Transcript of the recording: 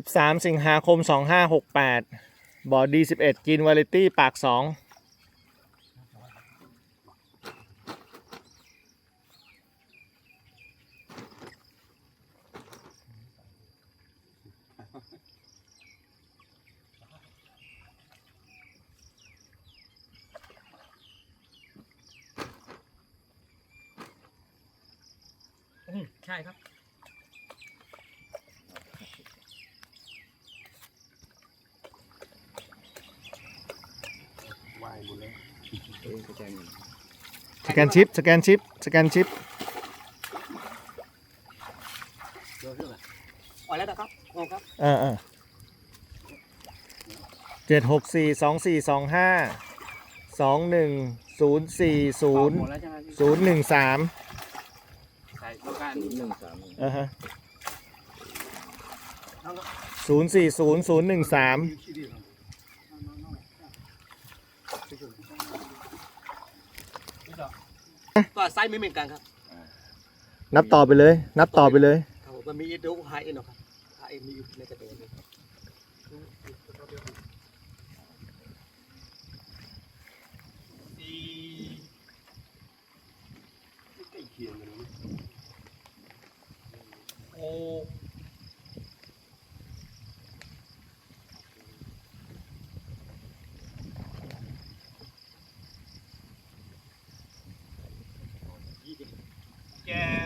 สิบสามสิงหาคมสองห้าหกแปดบอดีสิบเอ็ดกินวาเลตี้ปากสองใช่ครับ วาย หมดเลยเออเข้าใจหมดสแกนชิปสแกนชิปสแกนชิปเดี๋ยวเรื่องอะไรอ่อยแล้วนะครับงงครับเออเออเจ็ดหกสี่สองสี่สองห้าสองหนึ่งศูนย์สี่ศูนย์หมดแล้วใช่ไหมพี่ศูนย์หนึ่งสามใช่ต้องการหนึ่งสามอ่าฮะศูนย์สี่ศูนย์ศูนย์หนึ่งสาม ก็ไซส์ไม่เหมือนกันครับนับต่อไปเลย นับต่อไปเลยครับผมมันมีดูไฮเอ็นหรอครับไฮเอ็นมีอยู่ในกระตัวนี้ใกล้เคียงกันเลยโอ้ แก